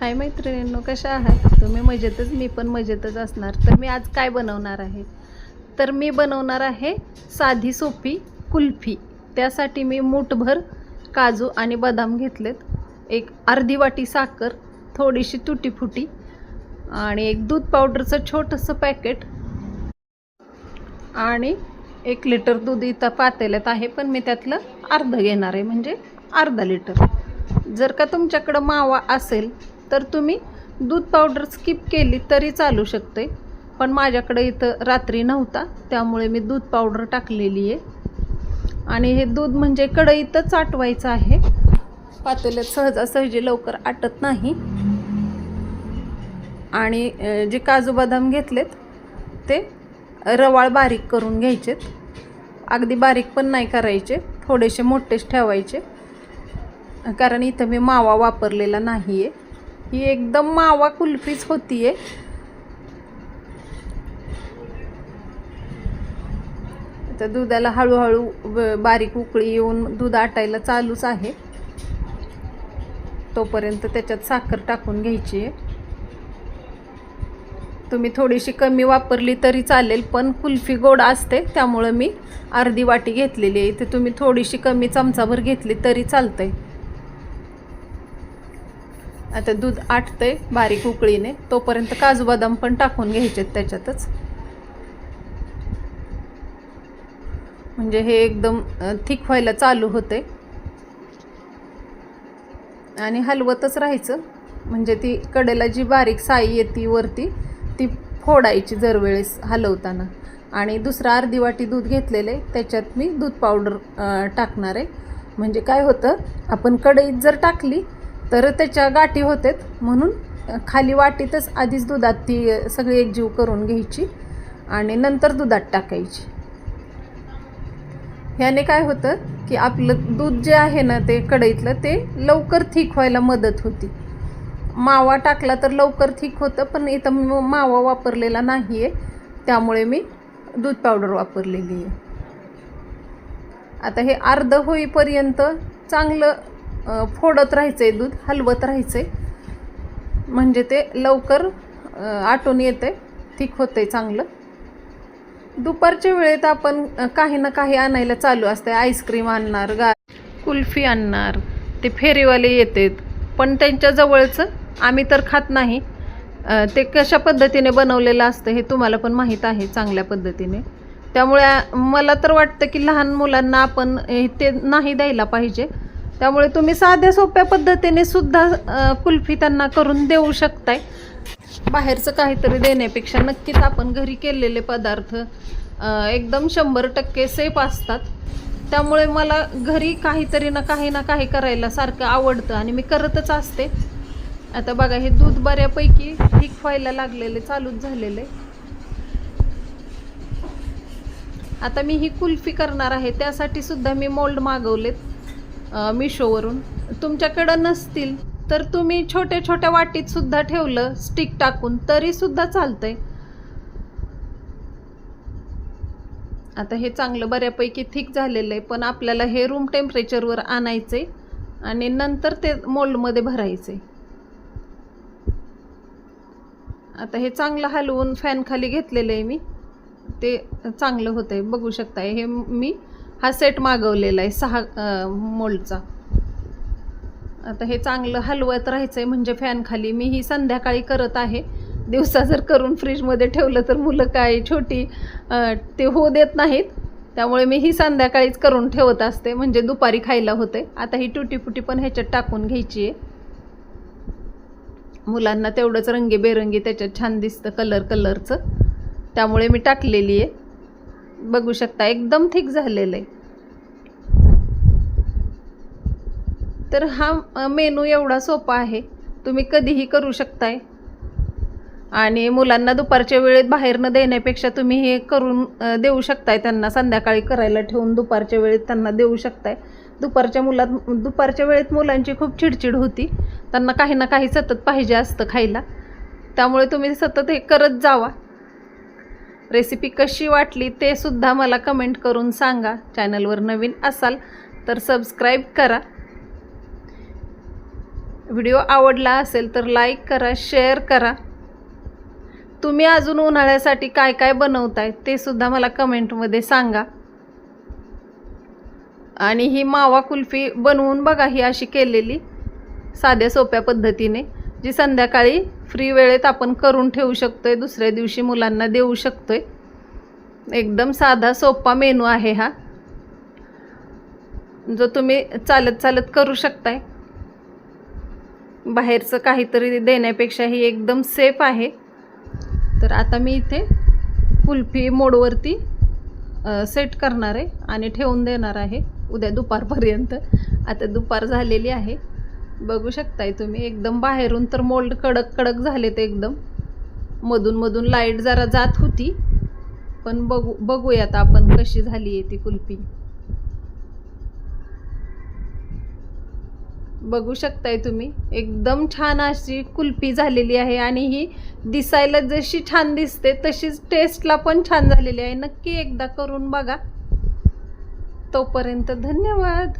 हाय मैत्रिणींनो कशा आहात? तुम्ही मजेतच? मी पण मजेतच असणार. तर मी आज काय बनवणार आहे? तर मी बनवणार आहे साधी सोपी कुल्फी. त्यासाठी मी मूठभर काजू आणि बदाम घेतलेत. एक अर्धी वाटी साखर थोडीशी तुटीफुटी आणि एक दूध पावडरचं छोटंसं पॅकेट आणि एक लिटर दूध इथं पातेल्यात आहे पण मी त्यातलं अर्ध घेणार आहे म्हणजे अर्धा लिटर. जर का तुमच्याकडं मावा असेल तर तुम्ही दूध पावडर स्किप केली तरी चालू शकते पण माझ्याकडे इथं रात्री नव्हता त्यामुळे मी दूध पावडर टाकलेली आहे. आणि हे दूध म्हणजे कढईतच आटवायचं आहे. पातेल्यात सहजासहजी लवकर आटत नाही. आणि जे काजू बदाम घेतलेत ते रवाळ बारीक करून घ्यायचेत. अगदी बारीक पण नाही करायचे थोडेसे मोठेच ठेवायचे. कारण इथं मी मावा वापरलेला नाही आहे ही एकदम मावा कुल्फीच होती आहे तर दुधाला हळूहळू बारीक उकळी येऊन दूध आटायला चालूच आहे. तोपर्यंत त्याच्यात साखर टाकून घ्यायची. आहे तुम्ही थोडीशी कमी वापरली तरी चालेल पण कुल्फी गोड असते त्यामुळं मी अर्धी वाटी घेतलेली आहे. इथे तुम्ही थोडीशी कमी चमचाभर घेतली तरी चालतंय. आता दूध आटतंय बारीक उकळीने. तोपर्यंत काजू बदाम पण टाकून घ्यायचेत त्याच्यातच. म्हणजे हे एकदम थिक व्हायला चालू होते आणि हलवतच राहायचं. म्हणजे ती कडेला जी बारीक साई येते वरती ती फोडायची दरवेळेस हलवताना. आणि दुसरा अर्धी वाटी दूध घेतलेलं आहे. त्याच्यात मी दूध पावडर टाकणार आहे. म्हणजे काय होतं आपण कढईत जर टाकली तर त्याच्या गाठी होतात म्हणून खाली वाटीतच आधीच दुधात ती सगळी एकजीव करून घ्यायची आणि नंतर दुधात टाकायची. ह्याने काय होतं की आपलं दूध जे आहे ना ते कढईतलं ते लवकर थिक व्हायला मदत होती. मावा टाकला तर लवकर थिक होतं पण इथं मी मावा वापरलेला नाही आहे त्यामुळे मी दूध पावडर वापरलेली आहे. आता हे अर्ध होईपर्यंत चांगलं फोडत राहायचं आहे दूध हलवत राहायचं आहे म्हणजे ते लवकर आटून आटून येते ठीक होत आहे चांगलं. दुपारच्या वेळेत आपण काही ना काही आणायला चालू असते आईस्क्रीम आणणार गा कुल्फी आणणार ते फेरीवाले येतात. पण त्यांच्याजवळचं आम्ही तर खात नाही. ते कशा पद्धतीने बनवलेलं असतं हे तुम्हाला पण माहीत आहे चांगल्या पद्धतीने. त्यामुळे मला तर वाटतं की लहान मुलांना आपण ते नाही द्यायला पाहिजे. त्यामुळे तुम्ही साध्या सोप्या पद्धतीने सुद्धा कुल्फी त्यांना करून देऊ शकताय. बाहेरचं काहीतरी देण्यापेक्षा नक्कीच आपण घरी केलेले पदार्थ एकदम शंभर टक्के सेफ असतात. त्यामुळे मला घरी काहीतरी ना काही ना काही करायला सारखं आवडतं आणि मी करतच असते. आता बघा हे दूध बऱ्यापैकी ठीक व्हायला लागलेले चालूच झालेले. आता मी ही कुल्फी करणार आहे त्यासाठी सुद्धा मी मोल्ड मागवलेत. मिशोवरून तुमच्याकडं नसतील तर तुम्ही छोट्या छोट्या वाटीत सुद्धा ठेवलं स्टिक टाकून तरीसुद्धा चालतंय. आता हे चांगलं बऱ्यापैकी थिक झालेलं आहे पण आपल्याला हे रूम टेम्परेचरवर आणायचे आणि नंतर ते मोल्डमध्ये भरायचे आता हे चांगलं हलवून फॅनखाली घेतलेलं आहे मी. ते चांगलं होतं आहे बघू शकताय. हे मी हा सेट मागवलेला आहे सहा मोल्डचा आता हे चांगलं हलवत राहायचं आहे म्हणजे फॅनखाली मी ही संध्याकाळी करत आहे. दिवसा जर करून फ्रीजमध्ये ठेवलं तर मुलं काय छोटी ते होऊ देत नाहीत. त्यामुळे मी ही संध्याकाळीच करून ठेवत असते म्हणजे दुपारी खायला होते. आता ही टुटीफुटी पण ह्याच्यात टाकून घ्यायची आहे. मुलांना तेवढंच रंगीबेरंगी त्याच्यात छान दिसतं कलर कलरचं त्यामुळे मी टाकलेली आहे. बघू शकता एकदम थिक झालेलं आहे. तर हा मेनू एवढा सोपा आहे. तुम्ही कधीही करू शकताय. आणि मुलांना दुपारच्या वेळेत बाहेरनं देण्यापेक्षा तुम्ही हे करून देऊ शकताय. त्यांना संध्याकाळी करायला ठेवून दुपारच्या वेळेत त्यांना देऊ शकताय. दुपारच्या मुलात दुपारच्या वेळेत मुलांची खूप चिडचिड होती. त्यांना काही ना काही सतत पाहिजे असतं खायला. त्यामुळे तुम्ही सतत हे करत जावा. रेसिपी कशी वाटली ते सुद्धा मला कमेंट करून सांगा. चॅनलवर नवीन असाल तर सबस्क्राईब करा. व्हिडिओ आवडला असेल तर लाईक करा शेअर करा. तुम्ही अजून उन्हाळ्यासाठी काय काय बनवताय ते सुद्धा मला कमेंटमध्ये सांगा. आणि ही मावा कुल्फी बनवून बघा ही अशी केलेली साध्या सोप्या पद्धतीने. जी संध्याकाळी फ्री वेळेत आपण करून ठेवू शकतो आहे दुसऱ्या दिवशी मुलांना देऊ शकतो आहे एकदम साधा सोपा मेनू आहे हा. जो तुम्ही चालत चालत करू शकताय. बाहेरचं काहीतरी देण्यापेक्षा ही एकदम सेफ आहे. तर आता मी इथे कुल्फी मोडवरती सेट करणार आहे आणि ठेवून देणार आहे उद्या दुपारपर्यंत. आता दुपार झालेली आहे. बघू शकताय तुम्ही. एकदम बाहेरून तर मोल्ड कडक कडक झाले ते एकदम. मधून मधून लाइट जरा जात होती. पण बघू बघूयात आपण कशी झाली आहे ती कुल्फी. बघू शकताय तुम्ही. एकदम छान अशी कुल्फी झालेली आहे आणि ही दिसायला जशी छान दिसते तशीच टेस्टला पण छान झालेली आहे. नक्की एकदा करून बघा. तोपर्यंत धन्यवाद.